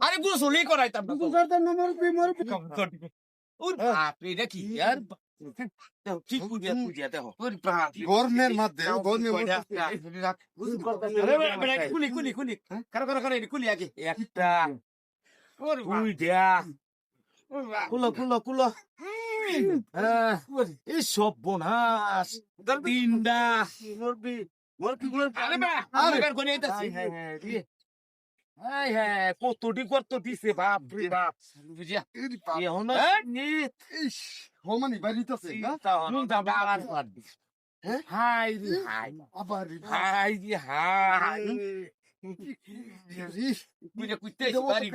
আরে গোসলি করাইতাম কি আর একটা কুলো কুলো কুলো এই সব বোনাস তিনটা হ্যাঁ কতটি কত দিছে বাপ রে বাপ। বুঝিয়া। হমানি বাড়িতেছে না? হাই রে হাই। আবার হাই রে হাই। বাড়ি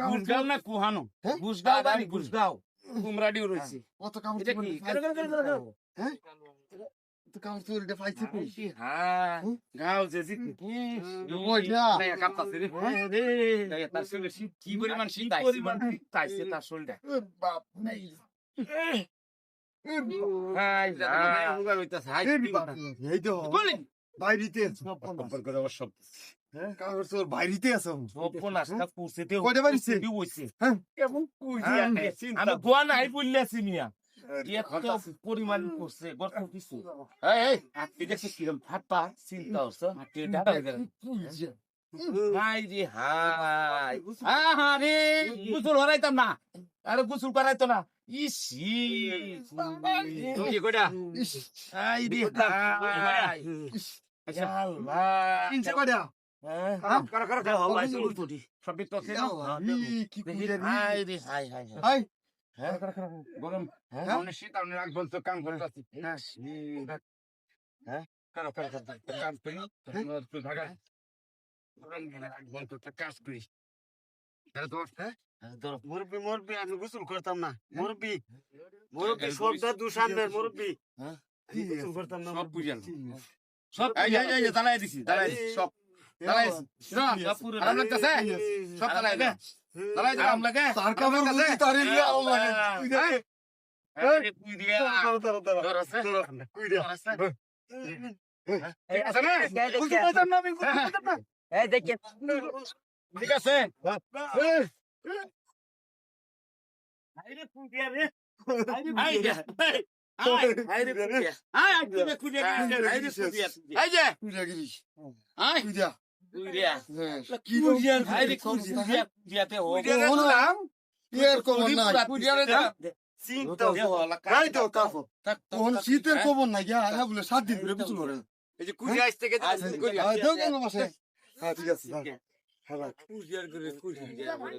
বাড়ি গুসগাঁও রয়েছে কত এটা কি কারও কারও কারও কারও কত কামড় চুরিটা পাইছে কই হ্যাঁ গাও যে জিতে ওই না কাঁপতাছে রে রে তার শরীরে শীত কি পরিমাণ শীত পরিমাণ শীত তাইছে তার শরীরটা বাপ হাই হাই হুগার হইতাছে হাই এই তো বলি বাইরিতে সম্পর্ক করে আমার হ্যাঁ কামড় চোর বাইরিতে আছো সর্বনাশটা করছেতে কয়টা বাড়িছে? কি হইছে হ্যাঁ। কেমন কইছি আমি গোয়া নাই বললেছি মিয়া এত পরিমাণ করছে গর্ত কিছু হাত পা চিন্তা হচ্ছে হাই রে হাই হ্যাঁ রে গোসল হরাইতাম না আরে গোসল করাইতো না ইসি কি কইরা হাই রে হাই আচ্ছা কিনছে কয়টা হ্যাঁ কারা কারা কারা হলাই চলুন সবই তো আছে না কি কইরা হাই রে হাই হাই হাই গরম হ্যাঁ অনেক শীত আমি রাখ বলতো কাম করে হ্যাঁ কারও কারও গরম বলতো কাজ হ্যাঁ মুরব্বি মুরব্বি আমি গোসল করতাম না মুরব্বি মুরব্বি সবটা দুসামনের মুরব্বি হ্যাঁ? গোসল করতাম না সব বুঝাল সব এই এই এই দাঁড়াই দিছি দাঁড়াই সব দাঁড়াই সব পুরো সব ঠিক আছে পুটিয়া শীতের খবর নাই বলে সাত দিন ধরে পিছু আচ্ছা। হ্যাঁ মাসে হ্যাঁ ঠিক আছে